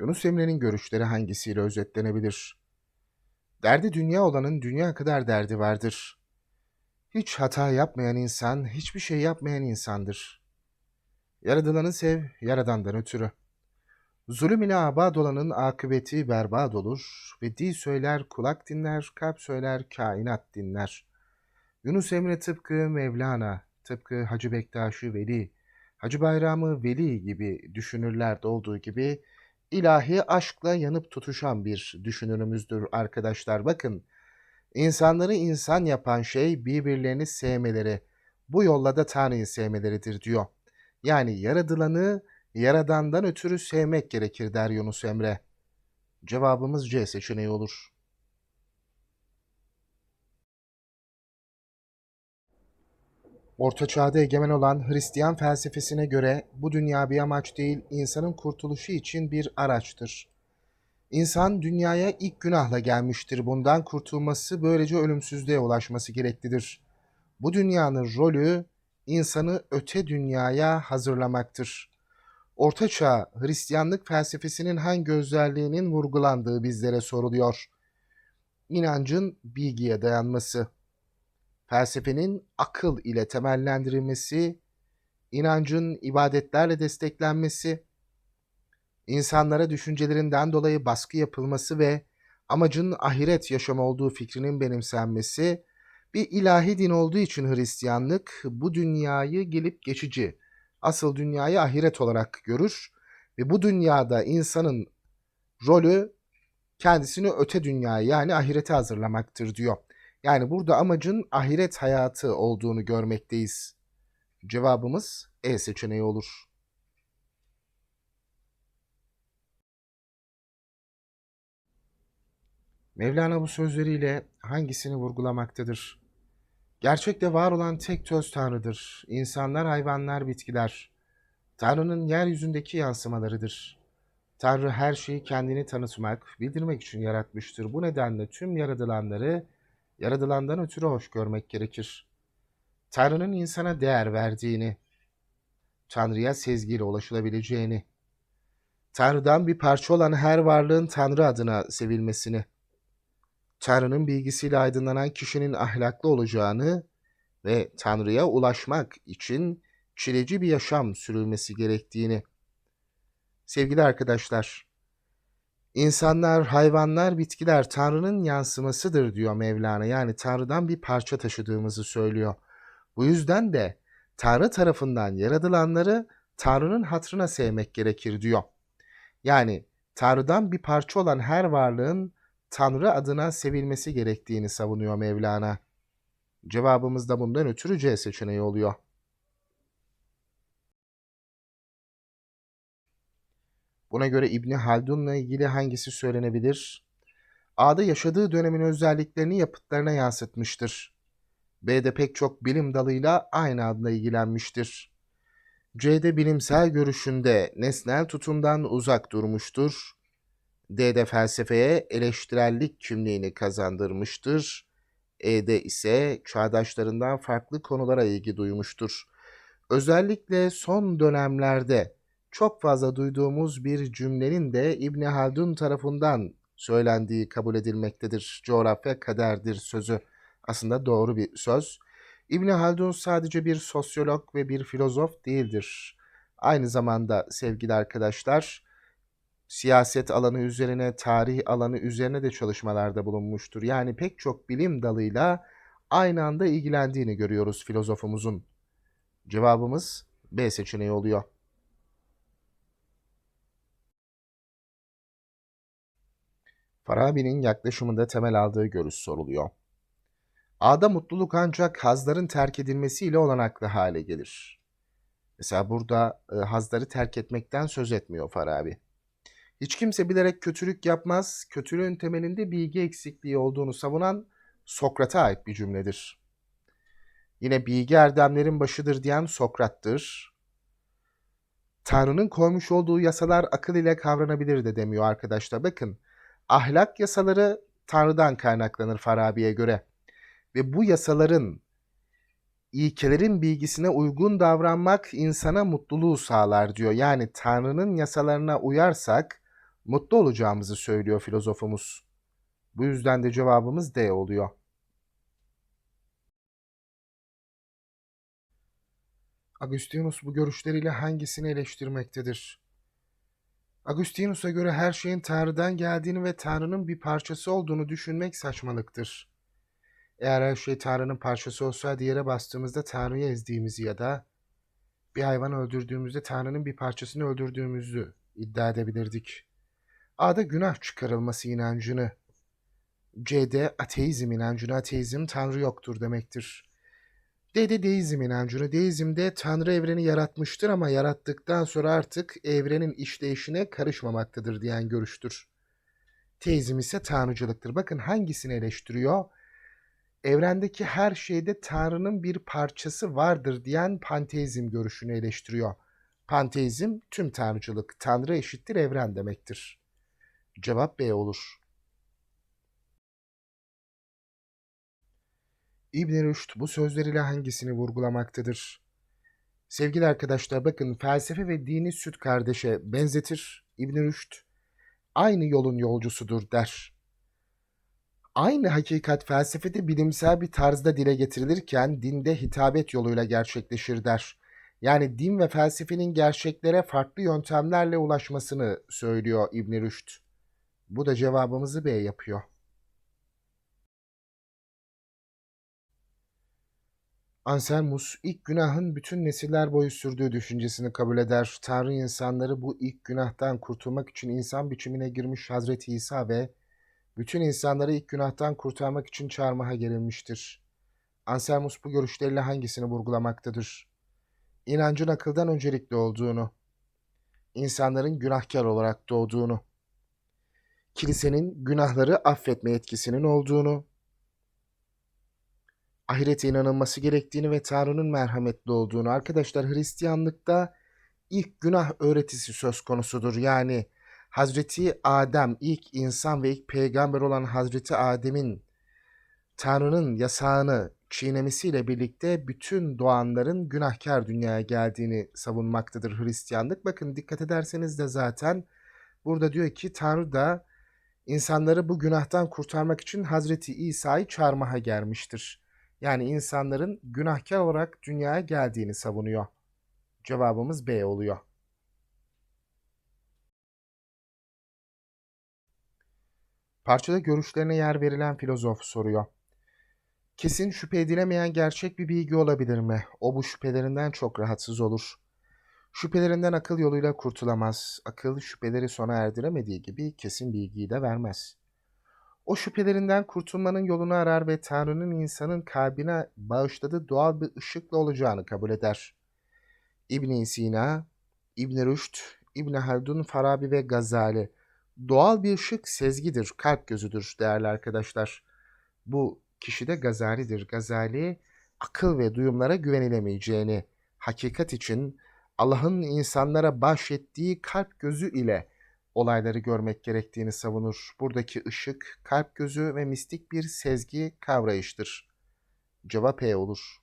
Yunus Emre'nin görüşleri hangisiyle özetlenebilir? Derdi dünya olanın dünya kadar derdi vardır. Hiç hata yapmayan insan, hiçbir şey yapmayan insandır. Yaradılanı sev, yaradandan ötürü. Zulüm ile abad olanın akıbeti berbat olur ve dil söyler, kulak dinler, kalp söyler, kainat dinler. Yunus Emre tıpkı Mevlana, tıpkı Hacı Bektaşi Veli, Hacı Bayramı Veli gibi düşünürlerde olduğu gibi ilahi aşkla yanıp tutuşan bir düşünürümüzdür arkadaşlar. Bakın, insanları insan yapan şey birbirlerini sevmeleri, bu yolla da Tanrı'yı sevmeleridir diyor. Yani yaradılanı yaradandan ötürü sevmek gerekir der Yunus Emre. Cevabımız C seçeneği olur. Orta Çağ'da egemen olan Hristiyan felsefesine göre bu dünya bir amaç değil, insanın kurtuluşu için bir araçtır. İnsan dünyaya ilk günahla gelmiştir. Bundan kurtulması, böylece ölümsüzlüğe ulaşması gereklidir. Bu dünyanın rolü insanı öte dünyaya hazırlamaktır. Orta Çağ Hristiyanlık felsefesinin hangi özelliğinin vurgulandığı bizlere soruluyor. İnancın bilgiye dayanması felsefenin akıl ile temellendirilmesi, inancın ibadetlerle desteklenmesi, insanlara düşüncelerinden dolayı baskı yapılması ve amacın ahiret yaşamı olduğu fikrinin benimsenmesi, bir ilahi din olduğu için Hristiyanlık bu dünyayı gelip geçici, asıl dünyayı ahiret olarak görür ve bu dünyada insanın rolü kendisini öte dünyaya yani ahirete hazırlamaktır diyor. Yani burada amacın ahiret hayatı olduğunu görmekteyiz. Cevabımız E seçeneği olur. Mevlana bu sözleriyle hangisini vurgulamaktadır? Gerçekte var olan tek töz Tanrı'dır. İnsanlar, hayvanlar, bitkiler. Tanrı'nın yeryüzündeki yansımalarıdır. Tanrı her şeyi kendini tanıtmak, bildirmek için yaratmıştır. Bu nedenle tüm yaratılanları yaradılandan ötürü hoş görmek gerekir. Tanrı'nın insana değer verdiğini, Tanrı'ya sezgiyle ulaşılabileceğini, Tanrı'dan bir parça olan her varlığın Tanrı adına sevilmesini, Tanrı'nın bilgisiyle aydınlanan kişinin ahlaklı olacağını ve Tanrı'ya ulaşmak için çileci bir yaşam sürülmesi gerektiğini. Sevgili arkadaşlar, İnsanlar, hayvanlar, bitkiler Tanrı'nın yansımasıdır diyor Mevlana. Yani Tanrı'dan bir parça taşıdığımızı söylüyor. Bu yüzden de Tanrı tarafından yaratılanları Tanrı'nın hatrına sevmek gerekir diyor. Yani Tanrı'dan bir parça olan her varlığın Tanrı adına sevilmesi gerektiğini savunuyor Mevlana. Cevabımız da bundan ötürü C seçeneği oluyor. Buna göre İbni Haldun'la ilgili hangisi söylenebilir? A'da yaşadığı dönemin özelliklerini yapıtlarına yansıtmıştır. B'de pek çok bilim dalıyla aynı adla ilgilenmiştir. C'de bilimsel görüşünde nesnel tutumdan uzak durmuştur. D'de felsefeye eleştirellik kimliğini kazandırmıştır. E'de ise çağdaşlarından farklı konulara ilgi duymuştur. Özellikle son dönemlerde çok fazla duyduğumuz bir cümlenin de İbni Haldun tarafından söylendiği kabul edilmektedir. Coğrafya kaderdir sözü aslında doğru bir söz. İbni Haldun sadece bir sosyolog ve bir filozof değildir. Aynı zamanda sevgili arkadaşlar, siyaset alanı üzerine, tarih alanı üzerine de çalışmalarda bulunmuştur. Yani pek çok bilim dalıyla aynı anda ilgilendiğini görüyoruz filozofumuzun. Cevabımız B seçeneği oluyor. Farabi'nin yaklaşımında temel aldığı görüş soruluyor. A'da mutluluk ancak hazların terk edilmesiyle olanaklı hale gelir. Mesela burada e, hazları terk etmekten söz etmiyor Farabi. Hiç kimse bilerek kötülük yapmaz, kötülüğün temelinde bilgi eksikliği olduğunu savunan Sokrat'a ait bir cümledir. Yine bilgi erdemlerin başıdır diyen Sokrat'tır. Tanrı'nın koymuş olduğu yasalar akıl ile kavranabilir de demiyor arkadaşlar. Bakın ahlak yasaları Tanrı'dan kaynaklanır Farabi'ye göre. Ve bu yasaların, ilkelerin bilgisine uygun davranmak insana mutluluğu sağlar diyor. Yani Tanrı'nın yasalarına uyarsak Mutlu olacağımızı söylüyor filozofumuz. Bu yüzden de cevabımız D oluyor. Agustinus bu görüşleriyle hangisini eleştirmektedir? Agustinus'a göre her şeyin Tanrı'dan geldiğini ve Tanrı'nın bir parçası olduğunu düşünmek saçmalıktır. Eğer her şey Tanrı'nın parçası olsaydı yere bastığımızda Tanrı'yı ezdiğimizi ya da bir hayvanı öldürdüğümüzde Tanrı'nın bir parçasını öldürdüğümüzü iddia edebilirdik. A'da günah çıkarılması inancını, C'de ateizm inancını, ateizm Tanrı yoktur demektir. D'de deizm inancını, deizmde Tanrı evreni yaratmıştır ama yarattıktan sonra artık evrenin işleyişine karışmamaktadır diyen görüştür. Teizm ise tanrıcılıktır. Bakın hangisini eleştiriyor? Evrendeki her şeyde Tanrı'nın bir parçası vardır diyen panteizm görüşünü eleştiriyor. Panteizm tüm tanrıcılık, Tanrı eşittir evren demektir. Cevap B olur. İbn Rüşd bu sözleriyle hangisini vurgulamaktadır? Sevgili arkadaşlar bakın felsefe ve dini süt kardeşe benzetir. İbn Rüşd aynı yolun yolcusudur der. Aynı hakikat felsefede bilimsel bir tarzda dile getirilirken dinde hitabet yoluyla gerçekleşir der. Yani din ve felsefenin gerçeklere farklı yöntemlerle ulaşmasını söylüyor İbn Rüşd. Bu da cevabımızı B yapıyor. Anselmus ilk günahın bütün nesiller boyu sürdüğü düşüncesini kabul eder. Tanrı insanları bu ilk günahtan kurtulmak için insan biçimine girmiş Hazreti İsa ve bütün insanları ilk günahtan kurtarmak için çağırmaya gelinmiştir. Anselmus bu görüşleriyle hangisini vurgulamaktadır? İnancın akıldan öncelikli olduğunu, insanların günahkar olarak doğduğunu, kilisenin günahları affetme etkisinin olduğunu, ahirete inanılması gerektiğini ve Tanrı'nın merhametli olduğunu. Arkadaşlar Hristiyanlıkta ilk günah öğretisi söz konusudur. Yani Hazreti Adem ilk insan ve ilk peygamber olan Hazreti Adem'in Tanrı'nın yasağını çiğnemesiyle birlikte bütün doğanların günahkar dünyaya geldiğini savunmaktadır Hristiyanlık. Bakın dikkat ederseniz de zaten burada diyor ki Tanrı da insanları bu günahtan kurtarmak için Hazreti İsa'yı çağırmaya gelmiştir. Yani insanların günahkar olarak dünyaya geldiğini savunuyor. Cevabımız B oluyor. Parçada görüşlerine yer verilen filozof soruyor. Kesin şüphe edilemeyen gerçek bir bilgi olabilir mi? O bu şüphelerinden çok rahatsız olur. Şüphelerinden akıl yoluyla kurtulamaz. Akıl şüpheleri sona erdiremediği gibi kesin bilgiyi de vermez. O şüphelerinden kurtulmanın yolunu arar ve Tanrı'nın insanın kalbine bağışladığı doğal bir ışıkla olacağını kabul eder. İbn Sina, İbn Rüşd, İbn Haldun, Farabi ve Gazali doğal bir ışık sezgidir, kalp gözüdür değerli arkadaşlar. Bu kişi de Gazali'dir. Gazali akıl ve duyumlara güvenilemeyeceğini, hakikat için Allah'ın insanlara bahşettiği kalp gözü ile olayları görmek gerektiğini savunur. Buradaki ışık, kalp gözü ve mistik bir sezgi kavrayıştır. Cevap E olur.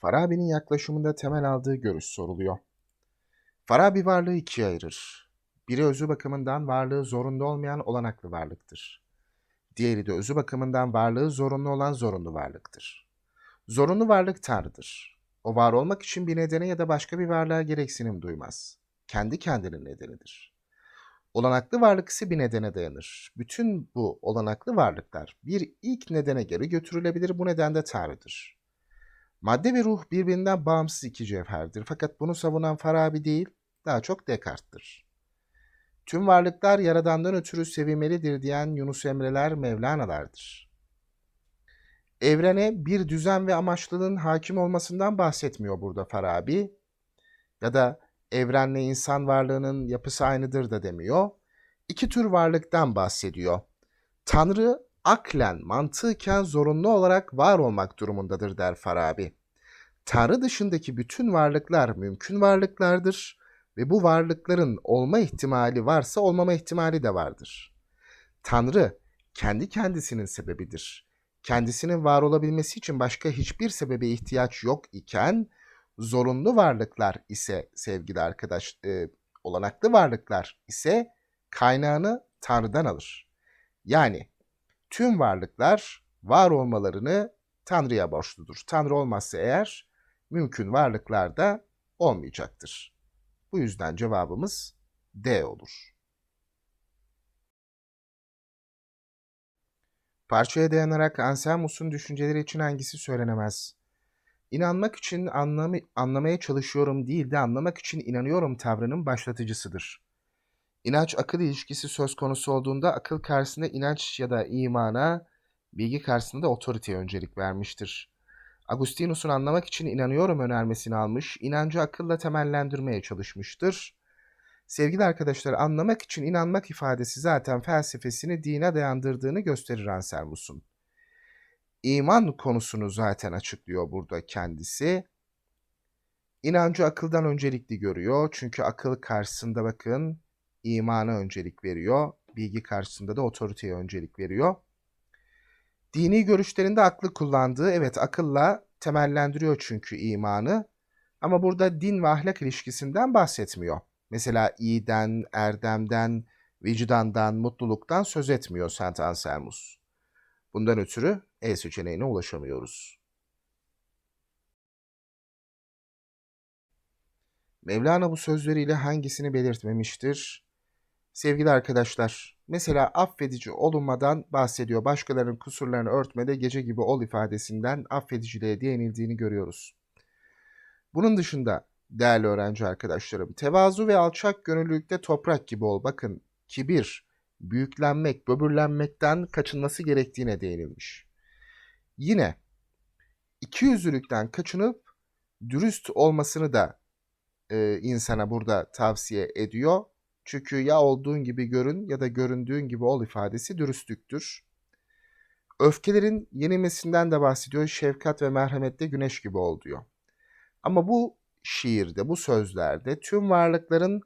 Farabi'nin yaklaşımında temel aldığı görüş soruluyor. Farabi varlığı ikiye ayırır. Biri özü bakımından varlığı zorunlu olmayan olanaklı varlıktır. Diğeri de özü bakımından varlığı zorunlu olan zorunlu varlıktır. Zorunlu varlık Tanrı'dır. O var olmak için bir nedene ya da başka bir varlığa gereksinim duymaz. Kendi kendinin nedenidir. Olanaklı varlık ise bir nedene dayanır. Bütün bu olanaklı varlıklar bir ilk nedene geri götürülebilir. Bu neden de Tanrı'dır. Madde ve ruh birbirinden bağımsız iki cevherdir. Fakat bunu savunan Farabi değil, daha çok Descartes'tir. Tüm varlıklar yaradandan ötürü sevilmelidir diyen Yunus Emreler Mevlana'lardır. Evrene bir düzen ve amaçlılığın hakim olmasından bahsetmiyor burada Farabi. Ya da evrenle insan varlığının yapısı aynıdır da demiyor. İki tür varlıktan bahsediyor. Tanrı aklen, mantıken zorunlu olarak var olmak durumundadır der Farabi. Tanrı dışındaki bütün varlıklar mümkün varlıklardır ve bu varlıkların olma ihtimali varsa olmama ihtimali de vardır. Tanrı kendi kendisinin sebebidir. Kendisinin var olabilmesi için başka hiçbir sebebe ihtiyaç yok iken zorunlu varlıklar ise sevgili arkadaş, e, olanaklı varlıklar ise kaynağını Tanrı'dan alır. Yani tüm varlıklar var olmalarını Tanrı'ya borçludur. Tanrı olmazsa eğer mümkün varlıklar da olmayacaktır. Bu yüzden cevabımız D olur. Parçaya dayanarak Anselmus'un düşünceleri için hangisi söylenemez? İnanmak için anlamı, anlamaya çalışıyorum değil de anlamak için inanıyorum tavrının başlatıcısıdır. İnanç akıl ilişkisi söz konusu olduğunda akıl karşısında inanç ya da imana, bilgi karşısında da otoriteye öncelik vermiştir. Agustinus'un anlamak için inanıyorum önermesini almış, inancı akılla temellendirmeye çalışmıştır. Sevgili arkadaşlar, anlamak için inanmak ifadesi zaten felsefesini dine dayandırdığını gösterir Anselmus'un. İman konusunu zaten açıklıyor burada kendisi. İnancı akıldan öncelikli görüyor. Çünkü akıl karşısında bakın imana öncelik veriyor. Bilgi karşısında da otoriteye öncelik veriyor. Dini görüşlerinde aklı kullandığı, evet akılla temellendiriyor çünkü imanı. Ama burada din ve ahlak ilişkisinden bahsetmiyor. Mesela iyiden, erdemden, vicdandan, mutluluktan söz etmiyor Saint Anselmus. Bundan ötürü E seçeneğine ulaşamıyoruz. Mevlana bu sözleriyle hangisini belirtmemiştir? Sevgili arkadaşlar, mesela affedici olunmadan bahsediyor. Başkalarının kusurlarını örtmede gece gibi ol ifadesinden affediciliğe değinildiğini görüyoruz. Bunun dışında değerli öğrenci arkadaşlarım, tevazu ve alçak gönüllülükte toprak gibi ol. Bakın kibir, büyüklenmek, böbürlenmekten kaçınması gerektiğine değinilmiş. Yine ikiyüzlülükten kaçınıp dürüst olmasını da e, insana burada tavsiye ediyor. Çünkü ya olduğun gibi görün ya da göründüğün gibi ol ifadesi dürüstlüktür. Öfkelerin yenilmesinden de bahsediyor. Şefkat ve merhamette güneş gibi ol diyor. Ama bu şiirde, bu sözlerde tüm varlıkların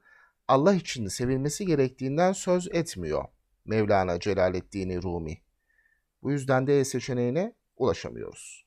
Allah için sevilmesi gerektiğinden söz etmiyor Mevlana Celaleddin Rumi. Bu yüzden de E seçeneğine ulaşamıyoruz.